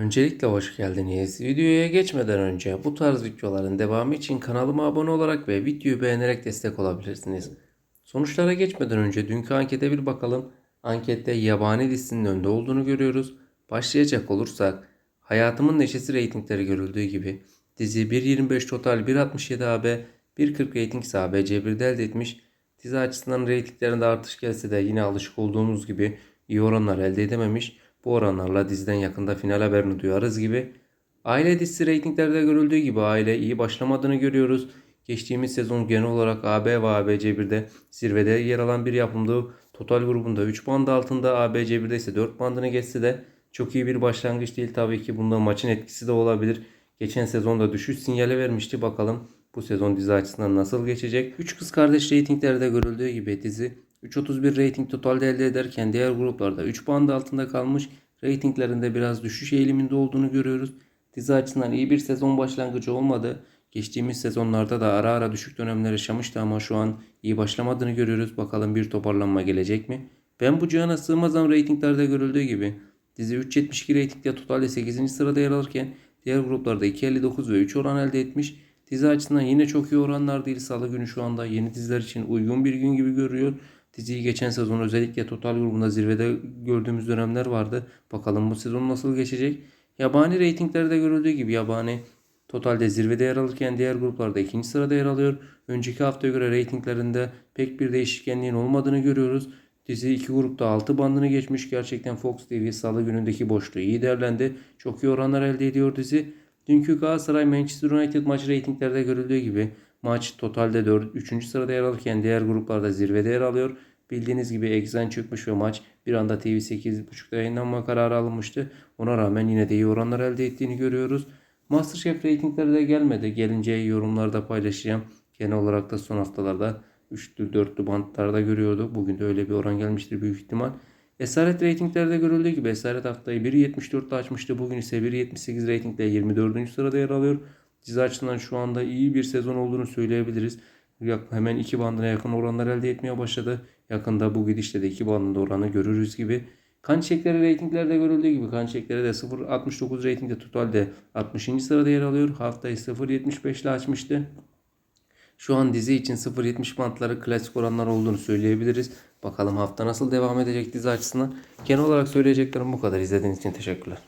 Öncelikle hoş geldiniz. Videoya geçmeden önce bu tarz videoların devamı için kanalıma abone olarak ve videoyu beğenerek destek olabilirsiniz. Sonuçlara geçmeden önce dünkü ankete bir bakalım. Ankette yabani dizisinin önde olduğunu görüyoruz. Başlayacak olursak Hayatımın Neşesi reytingleri görüldüğü gibi dizi 1.25 total 1.67 AB 1.40 reyting ise ABC1'de elde etmiş. Dizi açısından reytinglerinde artış gelse de yine alışık olduğumuz gibi iyi oranlar elde edememiş. Bu oranlarla diziden yakında final haberini duyarız gibi. Aile dizisi reytinglerde görüldüğü gibi aile iyi başlamadığını görüyoruz. Geçtiğimiz sezon genel olarak AB ve ABC1'de zirvede yer alan bir yapımdı. Total grubunda 3 band altında ABC1'de ise 4 bandını geçse de çok iyi bir başlangıç değil. Tabii ki bunda maçın etkisi de olabilir. Geçen sezonda düşüş sinyali vermişti. Bakalım bu sezon dizi açısından nasıl geçecek? 3 kız kardeş reytinglerde görüldüğü gibi dizi 3.31 reyting totalde elde ederken diğer gruplarda 3 band altında kalmış. Reytinglerinde biraz düşüş eğiliminde olduğunu görüyoruz. Dizi açısından iyi bir sezon başlangıcı olmadı. Geçtiğimiz sezonlarda da ara ara düşük dönemler yaşamıştı ama şu an iyi başlamadığını görüyoruz. Bakalım bir toparlanma gelecek mi? Ben bu cihana sığmazam reytinglerde görüldüğü gibi. Dizi 3.72 reytingde totalde 8. sırada yer alırken diğer gruplarda 2.59 ve 3 oran elde etmiş. Dizi açısından yine çok iyi oranlar değil. Salı günü şu anda yeni diziler için uygun bir gün gibi görüyor. Diziyi geçen sezon özellikle total grubunda zirvede gördüğümüz dönemler vardı. Bakalım bu sezon nasıl geçecek? Yabani reytinglerde görüldüğü gibi yabani totalde zirvede yer alırken diğer gruplarda ikinci sırada yer alıyor. Önceki haftaya göre reytinglerinde pek bir değişkenliğin olmadığını görüyoruz. Dizi iki grupta 6 bandını geçmiş. Gerçekten Fox TV salı günündeki boşluğu iyi değerlendi. Çok iyi oranlar elde ediyor dizi. Dünkü Galatasaray Manchester United maçı reytinglerde görüldüğü gibi maç totalde 4, 3. sırada yer alırken diğer gruplarda zirvede yer alıyor. Bildiğiniz gibi eksen çıkmış ve maç bir anda TV 8.30'da yayınlanma kararı alınmıştı. Ona rağmen yine de iyi oranlar elde ettiğini görüyoruz. Masterchef reytingleri de gelmedi. Gelince yorumlarda paylaşacağım. Genel olarak da son haftalarda 3'lü 4'lü bantlarda görüyorduk. Bugün de öyle bir oran gelmiştir büyük ihtimal. Esaret reytinglerde görüldüğü gibi Esaret haftayı 1.74'te açmıştı. Bugün ise 1.78 reytingle 24. sırada yer alıyor. Dizi açısından şu anda iyi bir sezon olduğunu söyleyebiliriz. Hemen iki bandına yakın oranlar elde etmeye başladı. Yakında bu gidişle de iki bandında oranı görürüz gibi. Kan çiçekleri reytinglerde görüldüğü gibi kan çiçekleri de 0.69 reytingde totalde 60. sırada yer alıyor. Haftayı 0.75 ile açmıştı. Şu an dizi için 0.70 bantları klasik oranlar olduğunu söyleyebiliriz. Bakalım hafta nasıl devam edecek dizi açısından. Genel olarak söyleyeceklerim bu kadar. İzlediğiniz için teşekkürler.